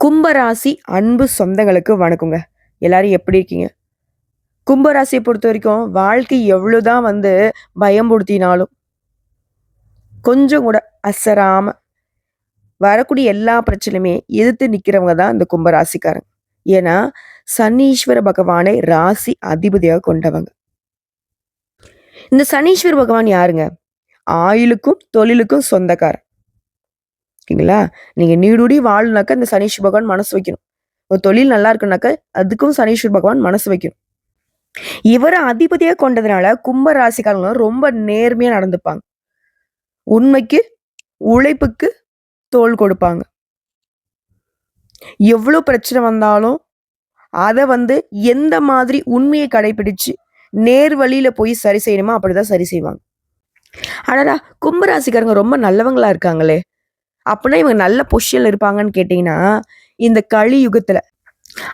கும்பராசி அன்பு சொந்தங்களுக்கு வணக்கங்க. எல்லாரும் எப்படி இருக்கீங்க? கும்பராசியை பொறுத்த வரைக்கும் வாழ்க்கை எவ்வளோதான் வந்து பயம்படுத்தினாலும் கொஞ்சம் கூட அசராம வரக்கூடிய எல்லா பிரச்சனையுமே எதிர்த்து நிற்கிறவங்க தான் இந்த கும்பராசிக்காரங்க. ஏன்னா சனீஸ்வர பகவானை ராசி அதிபதியாக கொண்டவங்க. இந்த சனீஸ்வர பகவான் யாருங்க? ஆயுளுக்கும் தொழிலுக்கும் சொந்தக்காரன் ஓகேங்களா நீங்க நீடுடி வாழணுனாக்கா இந்த சனீஸ்வர் பகவான் மனசு வைக்கணும். ஒரு தொழில் நல்லா இருக்குனாக்கா அதுக்கும் சனீஸ்வர் பகவான் மனசு வைக்கணும். இவரை அதிபதியாக கொண்டதுனால கும்ப ராசிக்காரங்களும் ரொம்ப நேர்மையாக நடந்துப்பாங்க. உண்மைக்கு உழைப்புக்கு தோல் கொடுப்பாங்க. எவ்வளோ பிரச்சனை வந்தாலும் அதை வந்து எந்த மாதிரி உண்மையை கடைபிடிச்சு நேர் வழியில் போய் சரி செய்யணுமோ அப்படிதான் சரி செய்வாங்க. ஆனாடா கும்பராசிக்காரங்க ரொம்ப நல்லவங்களா இருக்காங்களே. அப்படின்னா இவங்க நல்ல பொசிஷன்ல இருப்பாங்கன்னு கேட்டிங்கன்னா இந்த களி யுகத்தில்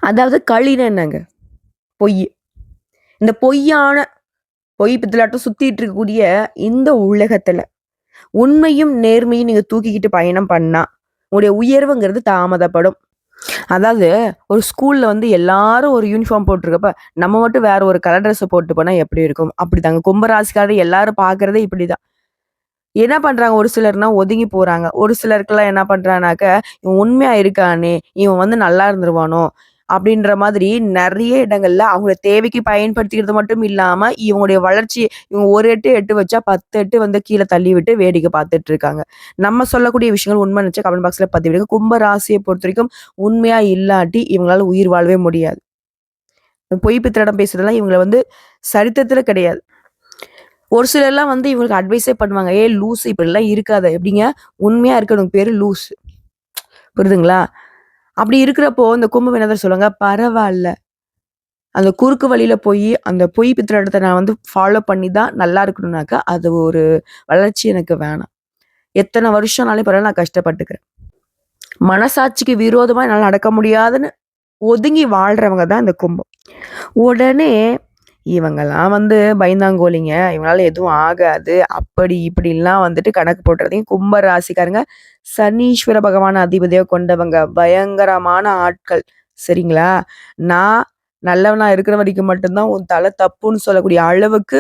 அதாவது களின்னு என்னங்க? பொய். இந்த பொய்யான பொய் பித்தலாட்டம் சுற்றிட்டு இருக்கக்கூடிய இந்த உலகத்தில் உண்மையும் நேர்மையும் நீங்கள் தூக்கிக்கிட்டு பயணம் பண்ணால் உங்களுடைய உயர்வுங்கிறது தாமதப்படும். அதாவது ஒரு ஸ்கூல்ல வந்து எல்லாரும் ஒரு யூனிஃபார்ம் போட்டிருக்கப்ப நம்ம மட்டும் வேற ஒரு கலர் ட்ரெஸ் போட்டு போனா எப்படி இருக்கும்? அப்படிதாங்க. கும்பராசிக்காரர் எல்லாரும் பாக்குறதே இப்படிதான். என்ன பண்றாங்க? ஒரு சிலர்னா ஒதுங்கி போறாங்க. ஒரு சிலருக்கெல்லாம் என்ன பண்றானாக்க இவன் உண்மையா இருக்கானே இவன் வந்து நல்லா இருந்துருவானோ அப்படின்ற மாதிரி நிறைய இடங்கள்ல அவங்கள தேவைக்கு பயன்படுத்திக்கிறது மட்டும் இல்லாம இவங்களுடைய வளர்ச்சி இவங்க ஒரு எட்டு எட்டு வச்சா பத்து எட்டு வந்து கீழே தள்ளி விட்டு வேடிக்கை பார்த்துட்டு இருக்காங்க. நம்ம சொல்லக்கூடிய விஷயங்கள் உண்மை நினைச்சா கமெண்ட் பாக்ஸ்ல பதிவிடுங்க. கும்ப ராசியை பொறுத்த வரைக்கும் உண்மையா இல்லாட்டி இவங்களால உயிர் வாழவே முடியாது. பொய் பித்திரிடம் பேசுறதெல்லாம் இவங்களை வந்து சரித்திரத்துல கிடையாது. ஒரு சிலர்லாம் வந்து இவங்களுக்கு அட்வைஸே பண்ணுவாங்க ஏ லூஸ் இப்படிலாம் இருக்காத எப்படிங்க? உண்மையா இருக்கணும் பேரு லூஸ் புரியுதுங்களா அப்படி இருக்கிறப்போ இந்த கும்பம் என்னதான் சொல்லுவாங்க? பரவாயில்ல. அந்த குறுக்கு வழியில் போய் அந்த பொய் பித்திரத்தை நான் வந்து ஃபாலோ பண்ணி தான் நல்லா இருக்கணும்னாக்கா அது ஒரு வளர்ச்சி எனக்கு வேணாம். எத்தனை வருஷம்னாலே பரவாயில்ல நான் கஷ்டப்பட்டுக்கிறேன். மனசாட்சிக்கு விரோதமாக என்னால் நடக்க முடியாதுன்னு ஒதுங்கி வாழ்கிறவங்க தான் இந்த கும்பம். உடனே இவங்கெல்லாம் வந்து பயந்தாங்கோலிங்க இவங்களால எதுவும் ஆகாது. அப்படி இப்படிலாம் வந்துட்டு கணக்கு போட்டுறதையும் கும்ப ராசிக்காரங்க சனீஸ்வர பகவான் அதிபதியாக கொண்டவங்க. பயங்கரமான ஆட்கள். சரிங்களா? நான் நல்லவனா இருக்கிற வரைக்கும் மட்டும்தான் உன் தலை தப்புன்னு சொல்லக்கூடிய அளவுக்கு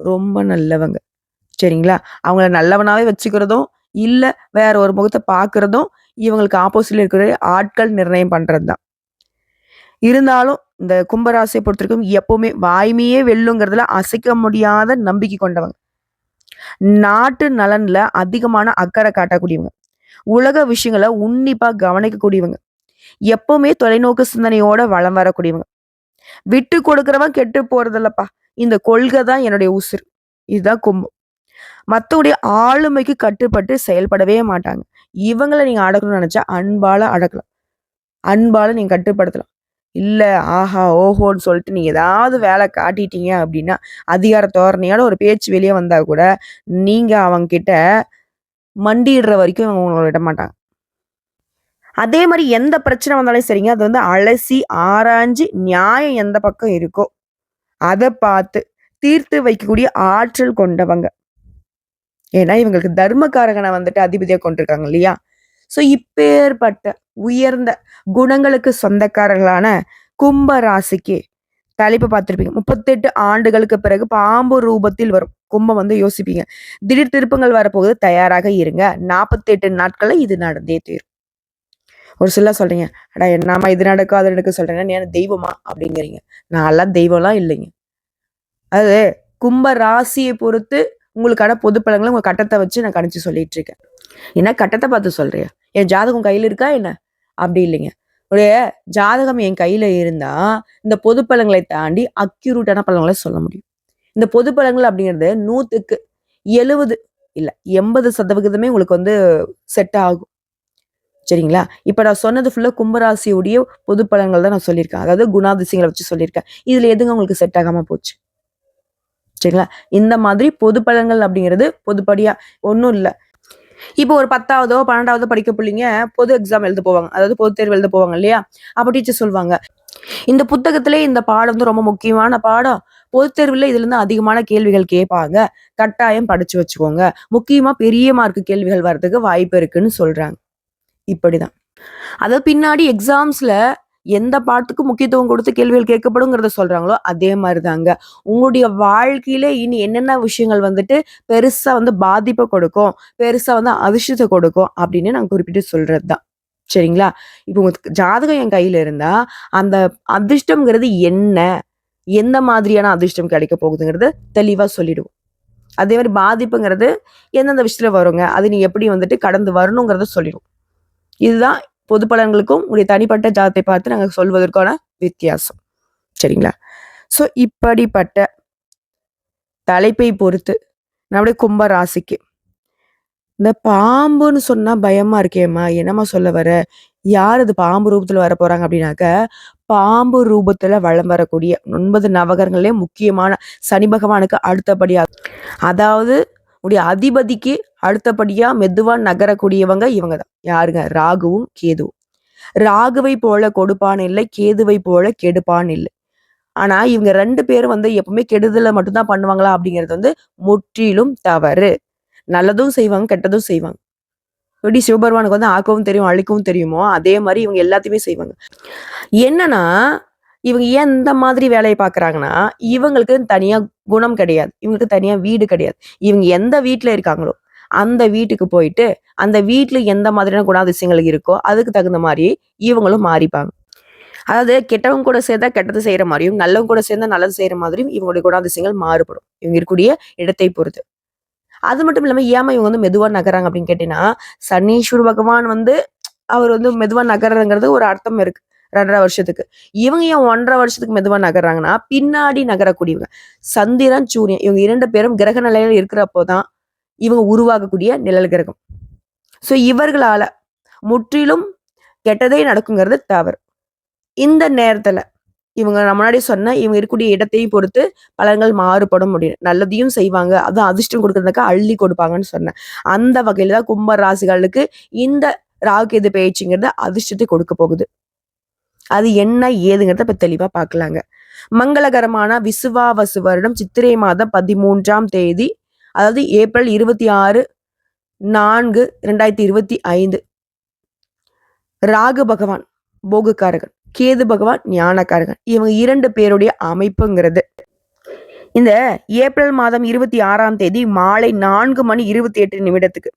ரொம்ப நல்லவங்க. சரிங்களா? அவங்கள நல்லவனாவே வச்சுக்கிறதும் இல்லை வேற ஒரு முகத்தை பார்க்குறதும் இவங்களுக்கு ஆப்போசிட்ல இருக்கிற ஆட்கள் நிர்ணயம் பண்ணுறது தான் இருந்தாலும் இந்த கும்பராசியை பொறுத்த வரைக்கும் எப்பவுமே வாய்மையே வெல்லுங்கிறதுல அசைக்க முடியாத நம்பிக்கை கொண்டவங்க. நாட்டு நலன்ல அதிகமான அக்கறை காட்டக்கூடியவங்க. உலக விஷயங்களை உன்னிப்பா கவனிக்கக்கூடியவங்க. எப்பவுமே தொலைநோக்கு சிந்தனையோட வளம் வரக்கூடியவங்க. விட்டு கொடுக்குறவன் கெட்டு போறதில்லப்பா. இந்த கொள்கை தான் என்னுடைய உசுர் இதுதான் கும்பம். மற்றவுடைய ஆளுமைக்கு கட்டுப்பட்டு செயல்படவே மாட்டாங்க. இவங்களை நீங்க அடக்கணும்னு நினைச்சா அன்பால அடக்கலாம். அன்பால நீங்க கட்டுப்படுத்தலாம். இல்லை ஆஹா ஓஹோன்னு சொல்லிட்டு நீங்கள் ஏதாவது வேலை காட்டிட்டீங்க அப்படின்னா அதிகார தோரணையோட ஒரு பேச்சு வெளியே வந்தால் கூட நீங்கள் அவங்கக்கிட்ட மண்டிடுற வரைக்கும் இவங்க உங்களை விட மாட்டாங்க. அதே மாதிரி எந்த பிரச்சனை வந்தாலும் சரிங்க அது வந்து அலசி ஆராய்ஞ்சு நியாயம் எந்த பக்கம் இருக்கோ அதை பார்த்து தீர்த்து வைக்கக்கூடிய ஆற்றல் கொண்டவங்க. ஏன்னா இவங்களுக்கு தர்மகாரகனை வந்துட்டு அதிபதியாக கொண்டிருக்காங்க இல்லையா? ஸோ இப்பேற்பட்ட உயர்ந்த குணங்களுக்கு சொந்தக்காரர்களான கும்ப ராசிக்கு தலைப்பு பார்த்துருப்பீங்க. முப்பத்தெட்டு ஆண்டுகளுக்கு பிறகு பாம்பு ரூபத்தில் வரும். கும்பம் வந்து யோசிப்பீங்க. திடீர் திருப்பங்கள் வரப்போகுது. தயாராக இருங்க. நாற்பத்தெட்டு நாட்கள்ல இது நடந்தே தீரும். ஒரு சிலர் சொல்றீங்க அடா என்னமா இது நடக்கும் அது நடக்க சொல்றேன்னா என்ன தெய்வமா? அப்படிங்கிறீங்க. நான் எல்லாம் தெய்வம்லாம் இல்லைங்க. அது கும்ப ராசியை பொறுத்து உங்களுக்கான பொது பழங்களை உங்க கட்டத்தை வச்சு நான் கணிச்சு சொல்லிட்டு இருக்கேன். என்ன கட்டத்தை பார்த்து சொல்றியா? என் ஜாதகம் கையில் இருக்கா? என்ன? அப்படி இல்லைங்க. உடைய ஜாதகம் என் கையில இருந்தா இந்த பொது பழங்களை தாண்டி அக்யூரூட்டான பழங்களை சொல்ல முடியும். இந்த பொது பழங்கள் அப்படிங்கிறது நூத்துக்கு எழுவது இல்லை எண்பது சதவிகிதமே உங்களுக்கு வந்து செட் ஆகும். சரிங்களா? இப்போ நான் சொன்னது ஃபுல்லாக கும்பராசியுடைய பொது பழங்கள் தான் நான் சொல்லியிருக்கேன். அதாவது குணாதிசயங்களை வச்சு சொல்லியிருக்கேன். இதில் எதுங்க உங்களுக்கு செட் ஆகாமல் போச்சு? சரிங்களா? இந்த மாதிரி பொது பழங்கள் அப்படிங்கிறது பொதுப்படியாக ஒன்றும் இல்லை. இப்போ ஒரு பத்தாவதோ பன்னெண்டாவதோ படிக்க பிள்ளைங்க பொது எக்ஸாம் எழுத போவாங்க. அதாவது பொது தேர்வு எழுத போவாங்க இல்லையா? அப்போ டீச்சர் சொல்லுவாங்க இந்த புத்தகத்திலே இந்த பாடம் வந்து ரொம்ப முக்கியமான பாடம். பொது தேர்வுல இதுல இருந்து அதிகமான கேள்விகள் கேட்பாங்க. கட்டாயம் படிச்சு வச்சுக்கோங்க. முக்கியமா பெரிய மார்க் கேள்விகள் வர்றதுக்கு வாய்ப்பு இருக்குன்னு சொல்றாங்க. இப்படிதான். அதாவது பின்னாடி எக்ஸாம்ஸ்ல எந்த பாட்டுக்கு முக்கியத்துவம் கொடுத்து கேள்விகள் கேட்கப்படுங்கிறத சொல்றாங்களோ அதே மாதிரி தாங்க உங்களுடைய வாழ்க்கையில இனி என்னென்ன விஷயங்கள் வந்துட்டு பெருசா வந்து பாதிப்பை கொடுக்கும் பெருசா வந்து அதிர்ஷ்டத்தை கொடுக்கும் அப்படின்னு நான் குறிப்பிட்டு சொல்றது தான் சரிங்களா? இப்போ உங்களுக்கு ஜாதகம் என் கையில இருந்தா அந்த அதிர்ஷ்டம்ங்கிறது என்ன? எந்த மாதிரியான அதிர்ஷ்டம் கிடைக்க போகுதுங்கிறது தெளிவா சொல்லிடுவோம். அதே மாதிரி பாதிப்புங்கிறது எந்தெந்த விஷயத்துல வருங்க அது நீ எப்படி வந்துட்டு கடந்து வரணுங்கிறத சொல்லிடுவோம். இதுதான் பொது பலன்களுக்கும் உங்களுடைய தனிப்பட்ட ஜாதத்தை பார்த்து நாங்கள் சொல்வதற்கான வித்தியாசம். சரிங்களா? ஸோ இப்படிப்பட்ட தலைப்பை பொறுத்து நம்முடைய கும்ப ராசிக்கு இந்த பாம்புன்னு சொன்னா பயமா இருக்கேம்மா என்னம்மா சொல்ல வர? யார் அது பாம்பு ரூபத்துல வர போறாங்க அப்படின்னாக்க பாம்பு ரூபத்துல வளம் வரக்கூடிய ஒன்பது நவகரங்களே முக்கியமான சனி பகவானுக்கு அடுத்தபடியாக அதாவது உடைய அதிபதிக்கு அடுத்தபடியா மெதுவா நகரக்கூடியவங்க இவங்க தான் யாருங்க? ராகுவும் கேதுவும். ராகுவை போல கொடுப்பான் இல்லை கேதுவை போல கெடுப்பான் இல்லை. ஆனா இவங்க ரெண்டு பேரும் வந்து எப்பவுமே கெடுதலை மட்டும்தான் பண்ணுவாங்களா அப்படிங்கிறது வந்து முற்றிலும் தவறு. நல்லதும் செய்வாங்க கெட்டதும் செய்வாங்க. எப்படி சிவபெருமானுக்கு வந்து ஆக்கவும் தெரியும் அழிக்கவும் தெரியுமோ அதே மாதிரி இவங்க எல்லாத்தையுமே செய்வாங்க. என்னன்னா இவங்க ஏன் இந்த மாதிரி வேலையை பார்க்குறாங்கன்னா இவங்களுக்கு தனியா குணம் கிடையாது. இவங்களுக்கு தனியா வீடு கிடையாது. இவங்க எந்த வீட்டில் இருக்காங்களோ அந்த வீட்டுக்கு போயிட்டு அந்த வீட்டில் எந்த மாதிரியான குணாதிசயங்கள் இருக்கோ அதுக்கு தகுந்த மாதிரி இவங்களும் மாறிப்பாங்க. அதாவது கெட்டவங்க கூட சேர்ந்தா கெட்டது செய்யற மாதிரியும் நல்லவங்க கூட சேர்ந்தா நல்லது செய்யற மாதிரியும் இவங்களுடைய குணாதிசயங்கள் மாறுபடும். இவங்க இருக்கக்கூடிய இடத்தை பொறுத்து. அது மட்டும் இல்லாமல் ஏமா இவங்க வந்து மெதுவாக நகராங்க அப்படின்னு கேட்டீங்கன்னா சனீஸ்வர் பகவான் வந்து அவர் வந்து மெதுவாக நகர்றதுங்கிறது ஒரு அர்த்தம் இருக்கு. ரெண்டரை வருஷத்துக்கு. இவங்க ஏன் ஒன்றரை வருஷத்துக்கு மெதுவாக நகர்றாங்கன்னா பின்னாடி நகரக்கூடியவங்க. சந்திரன் சூரியன் இவங்க இரண்டு பேரும் கிரக நிலையில இருக்கிறப்போதான் இவங்க உருவாகக்கூடிய நிழல் கிரகம். ஸோ இவர்களால முற்றிலும் கெட்டதே நடக்குங்கிறது தவறு. இந்த நேரத்துல இவங்க முன்னாடி சொன்ன இவங்க இருக்கக்கூடிய இடத்தையும் பொறுத்து பலன்கள் மாறுபடும் முடியும் நல்லதையும் செய்வாங்க. அதுவும் அதிர்ஷ்டம் கொடுக்கறதுக்கா அள்ளி கொடுப்பாங்கன்னு சொன்னேன். அந்த வகையில தான் கும்ப ராசிகளுக்கு இந்த ராகுகேது பயிற்சிங்கிறது அதிர்ஷ்டத்தை கொடுக்க போகுது. அது என்ன ஏதுங்கிறத இப்போ தெளிவாக பார்க்கலாங்க மங்களகரமான விசுவாவசு வருடம் சித்திரை மாதம் பதிமூன்றாம் தேதி அதாவது ஏப்ரல் இருபத்தி ஆறு நான்கு ரெண்டாயிரத்தி இருபத்தி ஐந்து. ராகு பகவான் போகுக்காரகன். கேது பகவான் ஞானக்காரகன். இவங்க இரண்டு பேருடைய அமைப்புங்கிறது. இந்த ஏப்ரல் மாதம் இருபத்தி ஆறாம் தேதி மாலை நான்கு மணி இருபத்தி எட்டு நிமிடத்துக்கு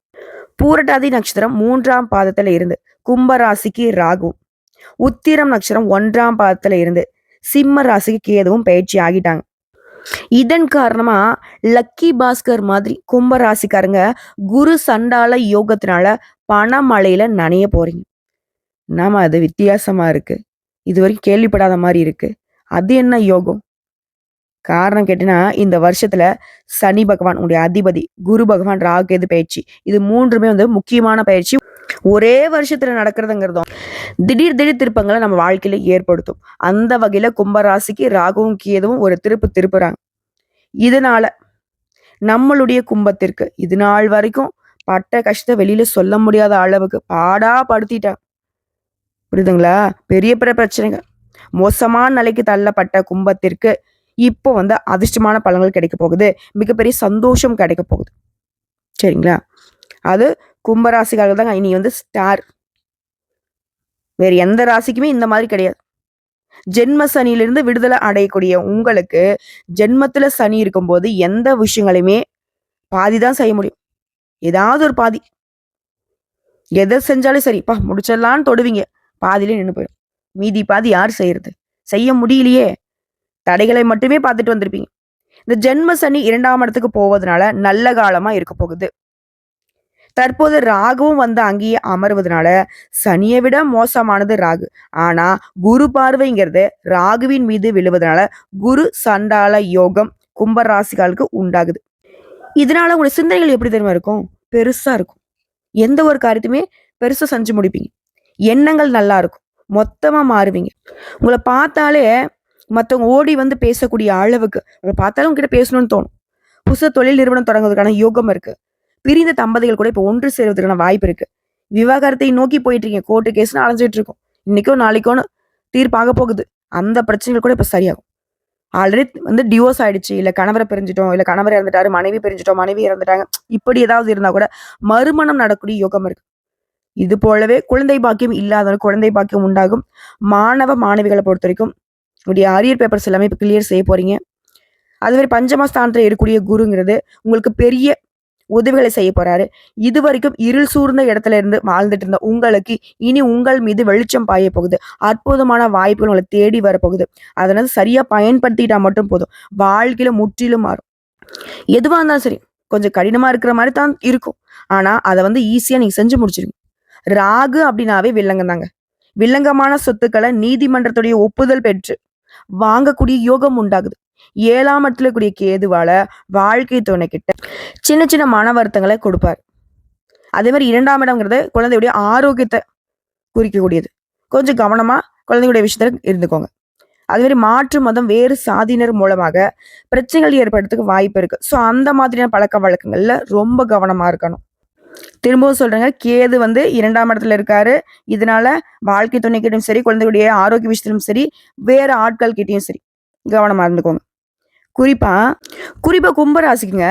பூரட்டாதி நட்சத்திரம் மூன்றாம் பாதத்துல இருந்து கும்பராசிக்கு ராகுவும் உத்திரம் நட்சத்திரம் ஒன்றாம் பாதத்துல இருந்து சிம்ம ராசிக்கு கேதுவும் பயிற்சி ஆகிட்டாங்க. இதன் காரணமா லக்கி பாஸ்கர் மாதிரி கும்ப ராசிக்காரங்க குரு சண்டால யோகத்தினால பணமழையில நனைய போறீங்க. நாம அது வித்தியாசமா இருக்கு. இது வரைக்கும் கேள்விப்படாத மாதிரி இருக்கு. அது என்ன யோகம்? காரணம் கேட்டீங்கன்னா இந்த வருஷத்துல சனி பகவான் உடைய அதிபதி குரு பகவான் ராகேது பயிற்சி. இது மூன்றுமே வந்து முக்கியமான பயிற்சி. ஒரே வருஷத்துல நடக்கிறதுங்கிறதும் திடீர் திடீர் திருப்பங்களை நம்ம வாழ்க்கையில ஏற்படுத்தும். அந்த வகையில கும்பராசிக்கு ராகுவும் கேதுவும் ஒரு திருப்பு திருப்புறாங்க. இதனால நம்மளுடைய கும்பத்திற்கு இது நாள் வரைக்கும் பட்ட கஷ்டத்தை வெளியில சொல்ல முடியாத அளவுக்கு பாடா படுத்திட்டாங்க. புரியுதுங்களா? பெரிய பெரிய பிரச்சனைங்க. மோசமான நிலைக்கு தள்ளப்பட்ட கும்பத்திற்கு இப்போ வந்து அதிர்ஷ்டமான பலன்கள் கிடைக்க போகுது. மிகப்பெரிய சந்தோஷம் கிடைக்க போகுது. சரிங்களா? அது கும்பராசிக்காரர்கள் தாங்க. இனி வந்து ஸ்டார் வேற எந்த ராசிக்குமே இந்த மாதிரி கிடையாது. ஜென்ம சனியிலிருந்து விடுதலை அடையக்கூடிய உங்களுக்கு ஜென்மத்துல சனி இருக்கும்போது எந்த விஷயங்களையுமே பாதி தான் செய்ய முடியும். ஏதாவது ஒரு பாதி. எதை செஞ்சாலும் சரிப்பா முடிச்சிடலான்னு தொடுவீங்க. பாதியிலே நின்று போயிடும். மீதி பாதி யார் செய்யறது? செய்ய முடியலையே. தடைகளை மட்டுமே பார்த்துட்டு வந்திருப்பீங்க. இந்த ஜென்ம சனி இரண்டாம் இடத்துக்கு போவதனால நல்ல காலமா இருக்க போகுது. தற்போது ராகுவும் வந்து அங்கேயே அமர்வதனால சனியை விட மோசமானது ராகு. ஆனா குரு பார்வைங்கிறது ராகுவின் மீது விழுவதனால குரு சண்டால யோகம் கும்பராசிகளுக்கு உண்டாகுது. இதனால உங்களுடைய சிந்தனைகள் எப்படி தெரியுமா இருக்கும்? பெருசா இருக்கும். எந்த ஒரு காரியத்தையுமே பெருசா செஞ்சு முடிப்பீங்க. எண்ணங்கள் நல்லா இருக்கும். மொத்தமா மாறுவீங்க. உங்களை பார்த்தாலே மற்றவங்க ஓடி வந்து பேசக்கூடிய அளவுக்கு உங்களை பார்த்தாலும் உங்ககிட்ட பேசணும்னு தோணும். புதுசு தொழில் நிறுவனம் தொடங்குவதற்கான யோகம் இருக்குது பிரிந்த தம்பதிகள் கூட இப்போ ஒன்று சேருவதற்கான வாய்ப்பு இருக்கு. விவாகரத்தை நோக்கி போயிட்டு இருக்கீங்க கோர்ட்டு கேஸ்னு அலைஞ்சிட்டு இருக்கோம். இன்னைக்கோ நாளைக்கோன்னு தீர்ப்பாக போகுது. அந்த பிரச்சனைகள் கூட இப்போ சரியாகும். ஆல்ரெடி வந்து டிவோர்ஸ் ஆயிடுச்சு. இல்ல கணவரை பிரிஞ்சிட்டோம். இல்ல கணவர் இறந்துட்டாரு. மனைவி பிரிஞ்சிட்டோம். மனைவி இறந்துட்டாங்க. இப்படி ஏதாவது இருந்தா கூட மறுமணம் நடக்கூடிய யோகம் இருக்கு. இது போலவே குழந்தை பாக்கியம் இல்லாத குழந்தை பாக்கியம் உண்டாகும். மாணவ மாணவிகளை பொறுத்த வரைக்கும் உங்களுடைய அரியர் பேப்பர்ஸ் எல்லாமே இப்போ கிளியர் செய்ய போறீங்க. அதுமாதிரி பஞ்சமஸ்தானத்தில் இருக்கக்கூடிய குருங்கிறது உங்களுக்கு பெரிய உதவிகளை செய்ய போறாரு. இது வரைக்கும் இருள் சூழ்ந்த இடத்துல இருந்து வாழ்ந்துட்டு இருந்த உங்களுக்கு இனி உங்கள் மீது வெளிச்சம் பாய போகுது. அற்புதமான வாய்ப்புகள் உங்களை தேடி வரப்போகுது அதனால சரியா பயன்படுத்திட்டா மட்டும் போதும். வாழ்க்கையில முற்றிலும் மாறும். எதுவா இருந்தாலும் சரி கொஞ்சம் கடினமா இருக்கிற மாதிரி தான் இருக்கும். ஆனா அதை வந்து ஈஸியா நீங்க செஞ்சு முடிச்சிருங்க. ராகு அப்படின்னாவே வில்லங்கம் தாங்க. வில்லங்கமான சொத்துக்களை நீதிமன்றத்துடைய ஒப்புதல் பெற்று வாங்கக்கூடிய யோகம் உண்டாகுது. ஏழாம் இடத்துல கூடிய கேதுவால வாழ்க்கை துணை கிட்ட சின்ன சின்ன மன வருத்தங்களை கொடுப்பார். அதே மாதிரி இரண்டாம் இடம்ங்கிறது குழந்தையுடைய ஆரோக்கியத்தை குறிக்கக்கூடியது. கொஞ்சம் கவனமாக குழந்தையுடைய விஷயத்தில் இருந்துக்கோங்க. அதே மாதிரி மாற்று மதம் வேறு சாதியினர் மூலமாக பிரச்சனைகள் ஏற்படுறதுக்கு வாய்ப்பு இருக்குது ஸோ அந்த மாதிரியான பழக்க வழக்கங்களில் ரொம்ப கவனமாக இருக்கணும். திரும்பவும் சொல்கிறேங்க கேது வந்து இரண்டாம் இடத்துல இருக்காரு. இதனால வாழ்க்கை துணைக்கிட்டும் சரி குழந்தையுடைய ஆரோக்கிய விஷயத்திலும் சரி வேறு ஆட்கள் கிட்டேயும் சரி கவனமாக இருந்துக்கோங்க. குறிப்பாக குறிப்பாக கும்பராசிக்குங்க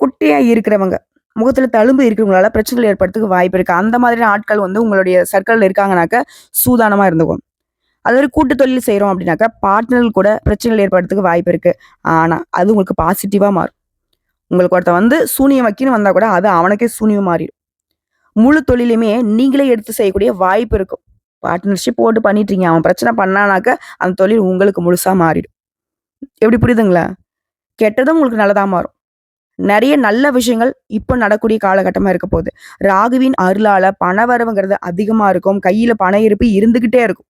குட்டியாக இருக்கிறவங்க முகத்தில் தழும்பு இருக்கிறவங்களால பிரச்சனைகள் ஏற்படுறதுக்கு வாய்ப்பு இருக்குது அந்த மாதிரியான ஆட்கள் வந்து உங்களுடைய சர்க்கிளில் இருக்காங்கனாக்க சூதானமாக இருந்துக்கும். அது ஒரு கூட்டு தொழில் செய்கிறோம் அப்படின்னாக்கா பார்ட்னர்கள் கூட பிரச்சனைகள் ஏற்படுறதுக்கு வாய்ப்பு இருக்குது ஆனால் அது உங்களுக்கு பாசிட்டிவாக மாறும். உங்களுக்கு ஒருத்தன் வந்து சூனியம் வைக்கின்னு வந்தால் கூட அது அவனுக்கே சூனியம் மாறிடும். முழு தொழிலுமே நீங்களே எடுத்து செய்யக்கூடிய வாய்ப்பு இருக்கும். பார்ட்னர்ஷிப் போட்டு பண்ணிட்டீங்க. அவன் பிரச்சனை பண்ணானாக்க அந்த தொழில் உங்களுக்கு முழுசாக மாறிடும். எப்படி புரியுதுங்களா? கெட்டதும் உங்களுக்கு நல்லதாக மாறும். நிறைய நல்ல விஷயங்கள் இப்போ நடக்கூடிய காலகட்டமாக இருக்க போகுது. ராகுவின் அருளால் பணவரவுங்கிறது அதிகமாக இருக்கும். கையில் பண இருப்பு இருந்துக்கிட்டே இருக்கும்.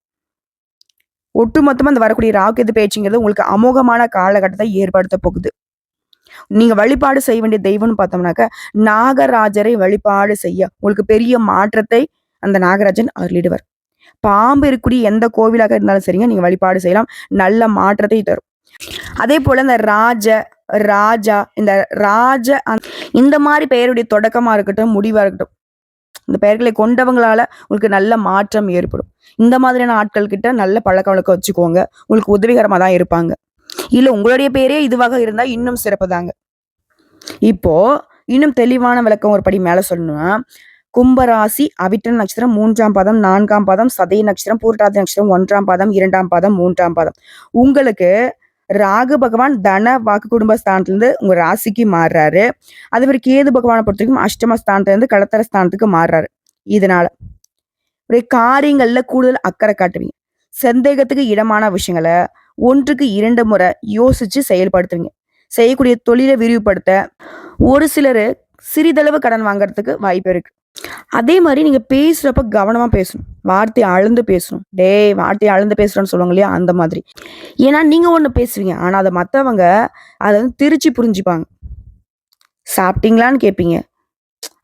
ஒட்டுமொத்தமாக அந்த வரக்கூடிய ராகு எது பேச்சுங்கிறது உங்களுக்கு அமோகமான காலகட்டத்தை ஏற்படுத்த போகுது. நீங்க வழிபாடு செய்ய வேண்டிய தெய்வம்னு பார்த்தோம்னாக்க நாகராஜரை வழிபாடு செய்ய உங்களுக்கு பெரிய மாற்றத்தை அந்த நாகராஜன் அருளிடுவார். பாம்பு இருக்கக்கூடிய எந்த கோவிலாக இருந்தாலும் சரிங்க நீங்க வழிபாடு செய்யலாம். நல்ல மாற்றத்தை தரும். அதே போல இந்த ராஜ ராஜா இந்த ராஜ இந்த மாதிரி பெயருடைய தொடக்கமா இருக்கட்டும் முடிவா இருக்கட்டும் இந்த பெயர்களை கொண்டவங்களால உங்களுக்கு நல்ல மாற்றம் ஏற்படும். இந்த மாதிரியான ஆட்கள் கிட்ட நல்ல பழக்க வழக்கம் வச்சுக்கோங்க. உங்களுக்கு உதவிகரமா தான் இருப்பாங்க. இல்ல உங்களுடைய பேரே இதுவாக இருந்தா இன்னும் சிறப்பு தாங்க இப்போ இன்னும் தெளிவான விளக்கம் ஒரு படி மேல சொல்லணும்னா கும்பராசி அவிட்டன் நட்சத்திரம் மூன்றாம் பாதம் நான்காம் பாதம் சதய நட்சத்திரம் பூரட்டாதி நட்சத்திரம் ஒன்றாம் பாதம் இரண்டாம் பாதம் மூன்றாம் பாதம். உங்களுக்கு ராகு பகவான் தன வாக்கு குடும்ப ஸ்தானத்துலேருந்து உங்கள் ராசிக்கு மாறுறாரு. அதே மாதிரி கேது பகவானை பொறுத்த வரைக்கும் அஷ்டம ஸ்தானத்துலேருந்து கடத்தர ஸ்தானத்துக்கு மாறுறாரு. இதனால ஒரு காரியங்களில் கூடுதல் அக்கறை காட்டுவீங்க. சந்தேகத்துக்கு இடமான விஷயங்களை ஒன்றுக்கு இரண்டு முறை யோசிச்சு செயல்படுத்துவீங்க. செய்யக்கூடிய தொழிலை விரிவுபடுத்த ஒரு சிலர் சிறிதளவு கடன் வாங்குறதுக்கு வாய்ப்பு இருக்கு. அதே மாதிரி நீங்க பேசுறப்ப கவனமா பேசணும். வார்த்தை அழுந்து பேசணும். டேய் வார்த்தை அழுந்து பேசுறோம்னு சொல்லுவாங்க இல்லையா? அந்த மாதிரி. ஏன்னா நீங்கள் ஒன்று பேசுவீங்க. ஆனால் அதை மற்றவங்க அதை வந்து திருச்சி புரிஞ்சுப்பாங்க. சாப்பிட்டீங்களான்னு கேட்பீங்க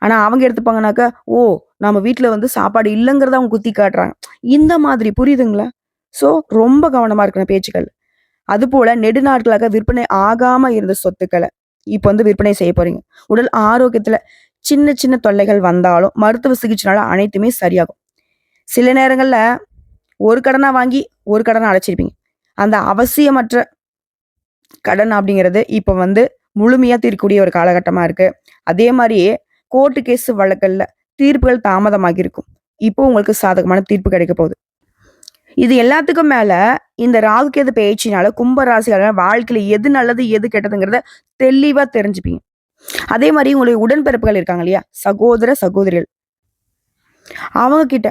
ஆனால் அவங்க எடுத்துப்பாங்கனாக்கா ஓ நம்ம வீட்டில் வந்து சாப்பாடு இல்லைங்கிறத அவங்க குத்தி காட்டுறாங்க. இந்த மாதிரி புரியுதுங்களா? ஸோ ரொம்ப கவனமாக இருக்கணும் பேச்சுக்கள். அதுபோல் நெடுநாட்களாக விற்பனை ஆகாமல் இருந்த சொத்துக்களை இப்போ வந்து விற்பனை செய்ய போகிறீங்க உடல் ஆரோக்கியத்தில் சின்ன சின்ன தொல்லைகள் வந்தாலும் மருத்துவ சிகிச்சைனால அனைத்துமே சரியாகும். சில நேரங்களில் ஒரு கடனாக வாங்கி ஒரு கடனை அடைச்சிருப்பீங்க. அந்த அவசியமற்ற கடன் அப்படிங்கிறது இப்போ வந்து முழுமையாக தீர்க்கக்கூடிய ஒரு காலகட்டமாக இருக்குது அதே மாதிரியே கோர்ட்டு கேஸ் வழக்கில் தீர்ப்புகள் தாமதமாகி இருக்கும். இப்போ உங்களுக்கு சாதகமான தீர்ப்பு கிடைக்க போகுது. இது எல்லாத்துக்கும் மேல இந்த ராகுகேது பேச்சினால கும்ப ராசியாளர் வாழ்க்கையில எது நல்லது எது கெட்டதுங்கிறத தெளிவா தெரிஞ்சுப்பீங்க. அதே மாதிரி உங்களுடைய உடன்பிறப்புகள் இருக்காங்க இல்லையா? சகோதர சகோதரிகள். அவங்க கிட்ட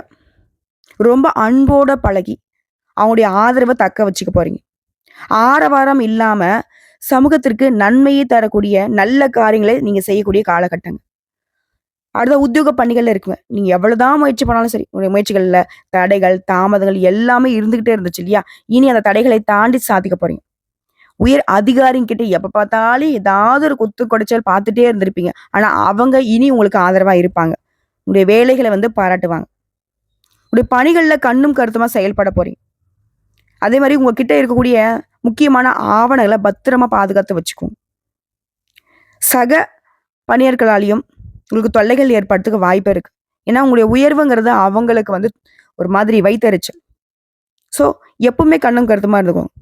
ரொம்ப அன்போட பழகி அவங்களுடைய ஆதரவை தக்க வச்சுக்க போறீங்க. ஆரவாரம் இல்லாம சமூகத்திற்கு நன்மையை தரக்கூடிய நல்ல காரியங்களை நீங்க செய்யக்கூடிய காலகட்டங்கள் அடுத்த உத்தியோக பணிகள்ல இருக்குங்க. நீங்க எவ்வளவுதான் முயற்சி பண்ணாலும் சரி உங்களுடைய முயற்சிகள்ல தடைகள் தாமதங்கள் எல்லாமே இருந்துகிட்டே இருந்துச்சு இல்லையா? இனி அந்த தடைகளை தாண்டி சாதிக்க போறீங்க. உயர் அதிகாரிங்க கிட்ட எப்ப பார்த்தாலும் ஏதாவது ஒரு குத்து குடைச்சல் பார்த்துட்டே இருந்திருப்பீங்க. ஆனா அவங்க இனி உங்களுக்கு ஆதரவா இருப்பாங்க. உங்களுடைய வேலைகளை வந்து பாராட்டுவாங்க. உடைய பணிகளில் கண்ணும் கருத்துமாக செயல்பட போறீங்க. அதே மாதிரி உங்ககிட்ட இருக்கக்கூடிய முக்கியமான ஆவணங்களை பத்திரமா பாதுகாத்து வச்சுக்கோங்க. சக பணியர்களாலையும் உங்களுக்கு தொல்லைகள் ஏற்படுறதுக்கு வாய்ப்பு இருக்கு. ஏன்னா உங்களுடைய உயர்வுங்கிறது அவங்களுக்கு வந்து ஒரு மாதிரி வைத்தறிச்சல். ஸோ எப்பவுமே கண்ணும் கருத்துமா இருந்துக்கோங்க.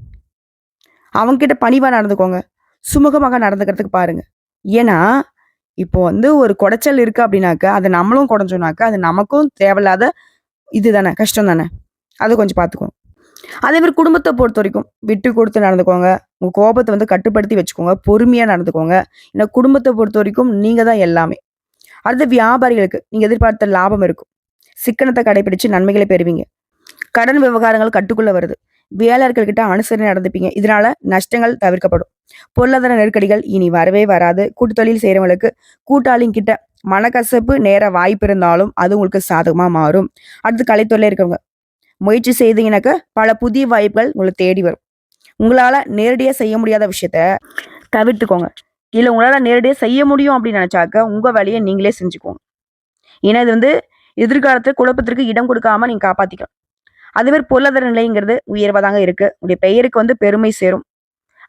அவங்க கிட்ட நடந்துக்கோங்க. சுமூகமாக நடந்துக்கிறதுக்கு பாருங்க. ஏன்னா இப்போ வந்து ஒரு குடைச்சல் இருக்கு அப்படின்னாக்க அதை நம்மளும் குடைஞ்சோம்னாக்க அது நமக்கும் தேவையில்லாத இது தானே கஷ்டம் தானே அதை கொஞ்சம் பார்த்துக்கோங்க அதே மாதிரி குடும்பத்தை பொறுத்த வரைக்கும் விட்டு கொடுத்து நடந்துக்கோங்க. உங்கள் கோபத்தை வந்து கட்டுப்படுத்தி வச்சுக்கோங்க. பொறுமையாக நடந்துக்கோங்க. ஏன்னா குடும்பத்தை பொறுத்த வரைக்கும் நீங்கள் தான் எல்லாமே. அடுத்த வியாபாரிகளுக்கு நீங்கள் எதிர்பார்த்த லாபம் இருக்கும். சிக்கனத்தை கடைபிடிச்சு நன்மைகளை பெறுவீங்க. கடன் விவகாரங்கள் கட்டுக்குள்ள வருது. வேலையாட்கள் அனுசரணை நடந்துப்பீங்க. இதனால நஷ்டங்கள் தவிர்க்கப்படும். பொருளாதார நெருக்கடிகள் இனி வரவே வராது. கூட்டு தொழில் செய்கிறவங்களுக்கு கூட்டாளிங்கிட்ட மனக்கசப்பு நேர வாய்ப்பு இருந்தாலும் அது உங்களுக்கு சாதகமா மாறும். அடுத்து கலைத்துறையில் இருக்கவங்க. முயற்சி செய்தீங்கன்னாக்க பல புதிய வாய்ப்புகள் உங்களை தேடி வரும். உங்களால நேரடியாக செய்ய முடியாத விஷயத்த தவிர்த்துக்கோங்க. இல்லை உங்களால் நேரடியாக செய்ய முடியும் அப்படின்னு நினச்சாக்க உங்கள் வேலையை நீங்களே செஞ்சுக்கோங்க. ஏன்னா இது வந்து எதிர்காலத்தில் குழப்பத்திற்கு இடம் கொடுக்காம நீங்கள் காப்பாற்றிக்கலாம் அதே பொருளாதார நிலைங்கிறது உயர்வாக தாங்க இருக்குது உங்களுடைய பெயருக்கு வந்து பெருமை சேரும்.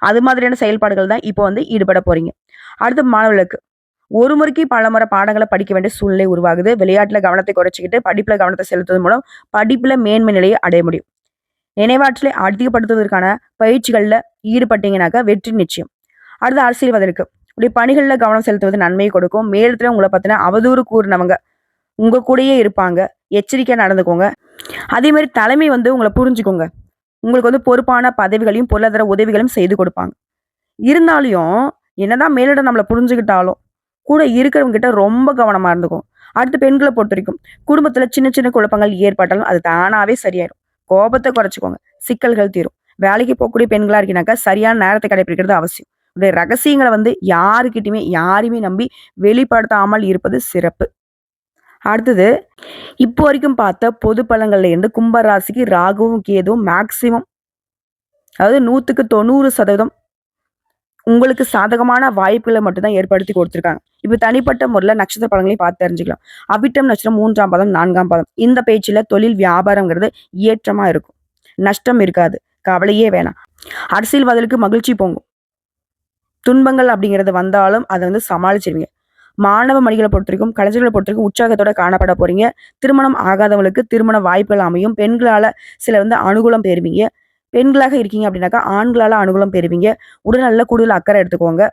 அது மாதிரியான செயல்பாடுகள் தான் இப்போ வந்து ஈடுபட போறீங்க. அடுத்து மாணவர்களுக்கு. ஒரு முறைக்கு பல முறை பாடங்களை படிக்க வேண்டிய சூழ்நிலை உருவாகுது. விளையாட்டில் கவனத்தை குறைச்சிக்கிட்டு படிப்பில் கவனத்தை செலுத்துவதன் மூலம் படிப்பில் மேன்மை நிலையை அடைய முடியும். நினைவாற்றலை அதிகப்படுத்துவதற்கான பயிற்சிகளில் ஈடுபட்டீங்கன்னாக்கா வெற்றி நிச்சயம். அடுத்து அரசியல்வாதிகளுக்கு உடைய பணிகளில் கவனம் செலுத்துவது நன்மையை கொடுக்கும். மேலத்தில் உங்களை பார்த்தினா அவதூறு கூறினவங்க உங்கள் கூடயே இருப்பாங்க. எச்சரிக்கையாக நடந்துக்கோங்க. அதே மாதிரி தலைமை வந்து உங்களை புரிஞ்சுக்கோங்க. உங்களுக்கு வந்து பொறுப்பான பதவிகளையும் பொருளாதார உதவிகளையும் செய்து கொடுப்பாங்க. இருந்தாலும் என்னதான் மேலிடம் நம்மளை புரிஞ்சுக்கிட்டாலும் கூட இருக்கிறவங்க கிட்ட ரொம்ப கவனமாக இருந்துக்கும் அடுத்து பெண்களை பொறுத்த வரைக்கும் குடும்பத்தில் சின்ன சின்ன குழப்பங்கள் ஏற்பட்டாலும் அது தானாவே சரியாயிடும் கோபத்தை குறைச்சிக்கோங்க. சிக்கல்கள் தீரும். வேலைக்கு போகக்கூடிய பெண்களாக இருக்கீங்கனாக்கா சரியான நேரத்தை கடைபிடிக்கிறது அவசியம். உடைய ரகசியங்களை வந்து யாருக்கிட்டையுமே யாரையுமே நம்பி வெளிப்படுத்தாமல் இருப்பது சிறப்பு. அடுத்தது இப்போ வரைக்கும் பார்த்த பொது பலங்கள்ல இருந்து கும்பராசிக்கு ராகுவும் கேதுவும் மேக்சிமம் அதாவது நூற்றுக்கு தொண்ணூறு சதவீதம் உங்களுக்கு சாதகமான வாய்ப்புகளை மட்டும்தான் ஏற்படுத்தி கொடுத்துருக்காங்க. இப்போ தனிப்பட்ட முறையில் நட்சத்திர பலன்களையும் பார்த்து தெரிஞ்சுக்கலாம். அவிட்டம் நட்சத்திரம் மூன்றாம் பதம் நான்காம் பதம். இந்த பேச்சில் தொழில் வியாபாரங்கிறது ஏற்றமா இருக்கும். நஷ்டம் இருக்காது. கவலையே வேணாம். அரசியல்வாதிகளுக்கு மகிழ்ச்சி பொங்கும். துன்பங்கள் அப்படிங்கிறது வந்தாலும் அதை வந்து சமாளிச்சிருவீங்க. மாணவ மணிகளை பொறுத்திருக்கும் கலைஞர்களை பொறுத்த வரைக்கும் உற்சாகத்தோட காணப்பட போறீங்க. திருமணம் ஆகாதவங்களுக்கு திருமண வாய்ப்புகள் அமையும். பெண்களால சில வந்து அனுகூலம் பெறுவீங்க. பெண்களாக இருக்கீங்க அப்படின்னாக்கா ஆண்களால் அனுகூலம் பெறுவீங்க. உடல்நல கூடுதல் அக்கறை எடுத்துக்கோங்க.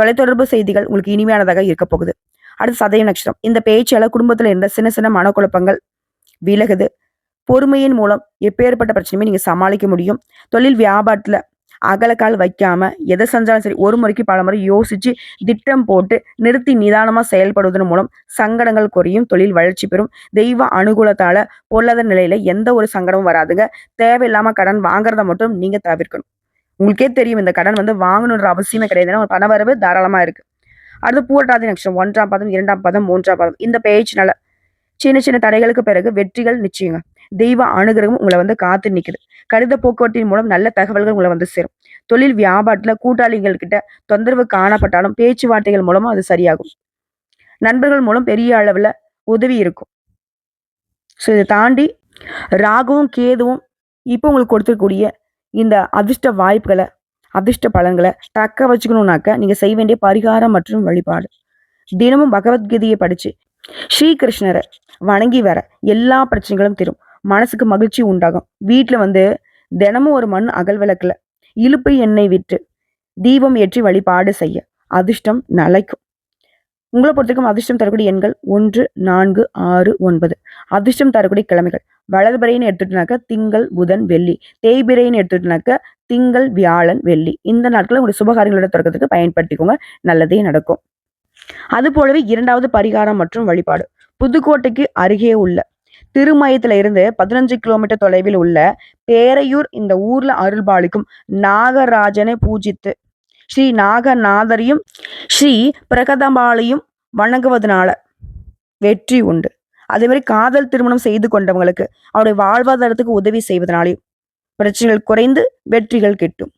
தொலைத்தொடர்பு செய்திகள் உங்களுக்கு இனிமையானதாக இருக்க போகுது. அடுத்து சதய நட்சத்திரம். இந்த பேச்சால குடும்பத்தில் இருந்த சின்ன சின்ன மனக்குழப்பங்கள் விலகுது. பொறுமையின் மூலம் எப்பேற்பட்ட பிரச்சனையுமே நீங்க சமாளிக்க முடியும். தொழில் வியாபாரத்துல அகலக்கால் வைக்காம எதை செஞ்சாலும் சரி ஒரு முறைக்கு பல முறை யோசிச்சு திட்டம் போட்டு நிறுத்தி நிதானமாக செயல்படுவதன் மூலம் சங்கடங்கள் குறையும் தொழில் வளர்ச்சி பெறும். தெய்வ அனுகூலத்தால பொருளாதார நிலையில எந்த ஒரு சங்கடமும் வராதுங்க. தேவையில்லாம கடன் வாங்குறத மட்டும் நீங்க தவிர்க்கணும். உங்களுக்கே தெரியும் இந்த கடன் வந்து வாங்கணுன்ற அவசியமே கிடையாது. ஏன்னா பணவரவு தாராளமா இருக்கு. அடுத்து பூரட்டாதி நட்சத்திரம் ஒன்றாம் பதம் இரண்டாம் பதம் மூன்றாம் பதம். இந்த பேச்சுனால சின்ன சின்ன தடைகளுக்கு பிறகு வெற்றிகள் நிச்சயங்க. தெய்வ அனுகிரகம் உங்களை வந்து காத்து நிக்குது. கடித போக்குவரத்தின் மூலம் நல்ல தகவல்கள் உங்களை வந்து சேரும். தொழில் வியாபாரத்துல கூட்டாளிகள் கிட்ட தொந்தரவு காணப்பட்டாலும் பேச்சுவார்த்தைகள் மூலமும் அது சரியாகும். நண்பர்கள் மூலம் பெரிய அளவுல உதவி இருக்கும். ஸோ இதை தாண்டி ராகுவும் கேதுவும் இப்போ உங்களுக்கு கொடுத்துருக்கூடிய இந்த அதிர்ஷ்ட வாய்ப்புகளை அதிர்ஷ்ட பலன்களை தக்க வச்சுக்கணுன்னாக்க நீங்க செய்ய வேண்டிய பரிகாரம் மற்றும் வழிபாடு. தினமும் பகவத்கீதையை படிச்சு ஸ்ரீகிருஷ்ணரை வணங்கி வர எல்லா பிரச்சனைகளும் தீரும். மனசுக்கு மகிழ்ச்சி உண்டாகும். வீட்டில் வந்து தினமும் ஒரு மண் அகல் விளக்கில் இழுப்பு எண்ணெய் விட்டு தீபம் ஏற்றி வழிபாடு செய்ய அதிர்ஷ்டம் நிலைக்கும். உங்களை பொறுத்தவரைக்கும் அதிர்ஷ்டம் தரக்கூடிய எண்கள் ஒன்று நான்கு ஆறு ஒன்பது. அதிர்ஷ்டம் தரக்கூடிய கிழமைகள். வளர்பிறைன்னு எடுத்துட்டுனாக்க திங்கள் புதன் வெள்ளி. தேய்பிறைன்னு எடுத்துட்டுனாக்க திங்கள் வியாழன் வெள்ளி. இந்த நாட்களை உங்களுடைய சுபகாரியங்களோட தொடக்கத்துக்கு பயன்படுத்திக்கோங்க. நல்லதே நடக்கும். அது போலவே இரண்டாவது பரிகாரம் மற்றும் வழிபாடு. புதுக்கோட்டைக்கு அருகே உள்ள திருமயத்துல இருந்து பதினஞ்சு கிலோமீட்டர் தொலைவில் உள்ள பேரையூர் இந்த ஊர்ல அருள்பாலிக்கும் நாகராஜனை பூஜித்து ஸ்ரீ நாகநாதரையும் ஸ்ரீ பிரகதம்பாளையும் வணங்குவதனால வெற்றி உண்டு. அதே மாதிரி காதல் திருமணம் செய்து கொண்டவங்களுக்கு அவருடைய வாழ்வாதாரத்துக்கு உதவி செய்வதனாலையும் பிரச்சனைகள் குறைந்து வெற்றிகள் கிட்டும்.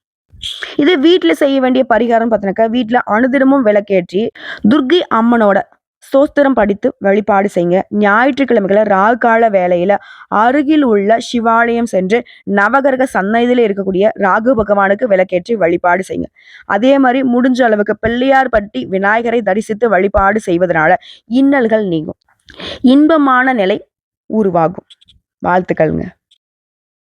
இது வீட்டில் செய்ய வேண்டிய பரிகாரம் பார்த்தினாக்கா வீட்டில் அனுதினமும் விளக்கேற்றி துர்கை அம்மனோட சோஸ்திரம் படித்து வழிபாடு செய்யுங்க ஞாயிற்றுக்கிழமைகளை ராகால வேலையில அருகில் உள்ள சிவாலயம் சென்று நவகரக சன்னதியில இருக்கக்கூடிய ராகு பகவானுக்கு விளக்கேற்றி வழிபாடு செய்யுங்க அதே மாதிரி முடிஞ்ச அளவுக்கு பிள்ளையார் பட்டி விநாயகரை தரிசித்து வழிபாடு செய்வதனால இன்னல்கள் நீங்கும். இன்பமான நிலை உருவாகும். வாழ்த்துக்கள்ங்க.